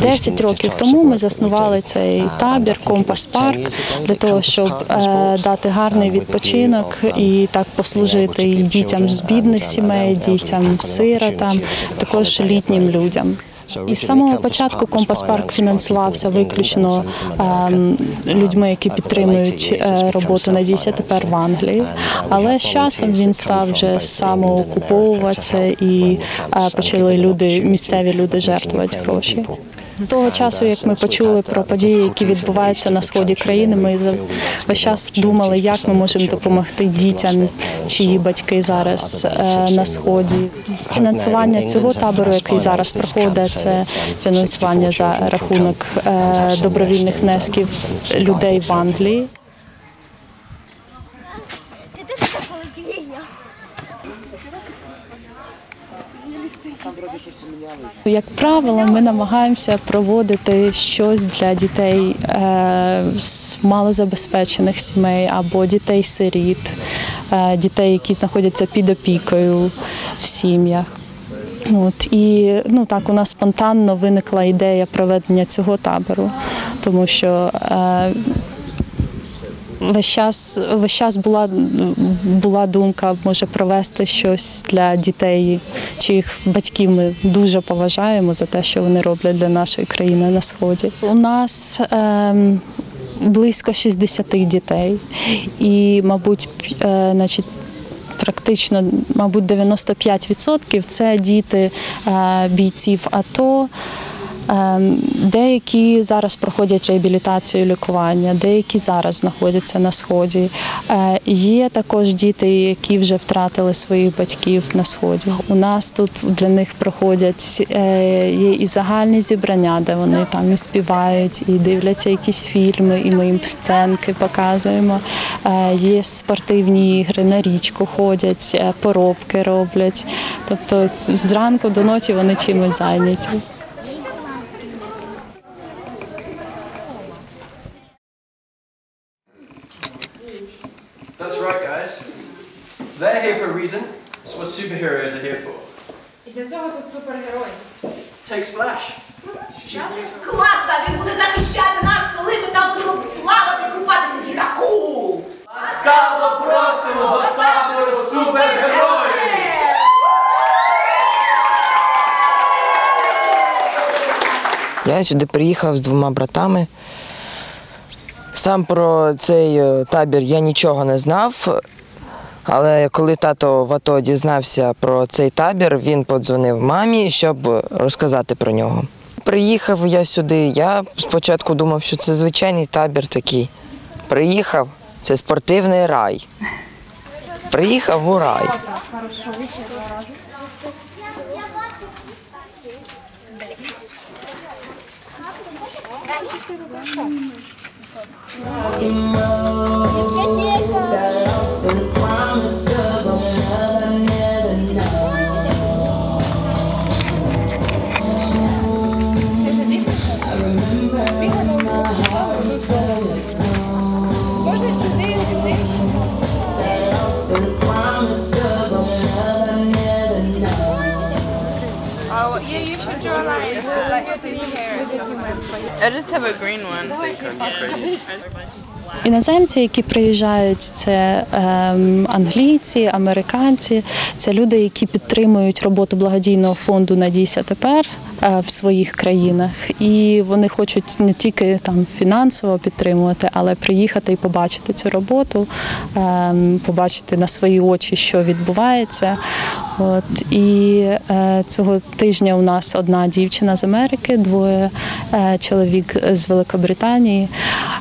10 років тому ми заснували цей табір, компас парк для того, щоб е, дати гарний відпочинок і так послужити дітям з бідних сімей, дітям сиротам, також літнім людям. І з самого початку Компас Парк фінансувався виключно ем, людьми, які підтримують е, роботу Надійся тепер в Англії. Але з часом він став вже самоокуповуватися і е, почали люди, місцеві люди жертвувати гроші. З того часу, як ми почули про події, які відбуваються на сході країни, ми за- весь час думали, як ми можемо допомогти дітям, чиї батьки зараз е, на сході. Фінансування цього табору, який зараз проходить, це фінансування за рахунок е, добровільних внесків людей в Англії. Як правило, ми намагаємося проводити щось для дітей е, з малозабезпечених сімей або дітей-сиріт, е, дітей, які знаходяться під опікою в сім'ях. От і ну так у нас спонтанно виникла ідея проведення цього табору, тому що е, весь час, весь час була, була думка, може провести щось для дітей, чиїх батьків ми дуже поважаємо за те, що вони роблять для нашої країни на сході. У нас ем, близько 60 дітей, і, мабуть, е, значить. Практично, мабуть, 95% це діти е, бійців АТО. Ем, Деякі зараз проходять реабілітацію лікування, деякі зараз знаходяться на сході. Е, Є також діти, які вже втратили своїх батьків на сході. У нас тут для них проходять е, є і загальні зібрання, де вони там і співають, і дивляться якісь фільми, і ми їм сценки показуємо. Е, Є спортивні ігри, на річку ходять, поробки роблять. Тобто зранку до ночі вони чимось зайняті. They're here for a reason. It's what superheroes are here for. І для цього тут супергерой. Take Splash. Класно! Він буде захищати нас, коли ми там будемо плавати, купатися в літаку! Ласкаво просимо до табору супергероїв! Я сюди приїхав з двома братами. Сам про цей е, табір я нічого не знав, але коли тато в АТО дізнався про цей табір, він подзвонив мамі, щоб розказати про нього. Приїхав я сюди, я спочатку думав, що це звичайний табір такий. Приїхав, це спортивний рай. Приїхав у рай. Дискотека. Discoteca! Draw like. I just have a green one. Іноземці, які приїжджають, це ем, англійці, американці, це люди, які підтримують роботу благодійного фонду Надійся тепер е, в своїх країнах. І вони хочуть не тільки там фінансово підтримувати, але приїхати і побачити цю роботу, ем, побачити на свої очі, що відбувається. От і е, цього тижня у нас одна дівчина з Америки, двоє е, чоловік з Великобританії.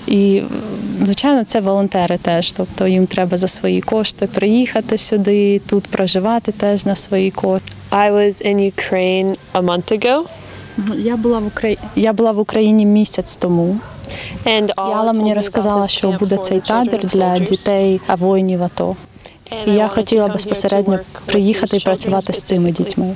І звичайно, це волонтери теж. Тобто їм треба за свої кошти приїхати сюди, тут проживати теж на свої кошти. I was in Ukraine a month ago, Я була в Україні. Я була в Україні місяць тому. І Алла мені розказала, що буде цей табір для дітей воїнів АТО. І я хотіла безпосередньо приїхати і працювати з цими дітьми.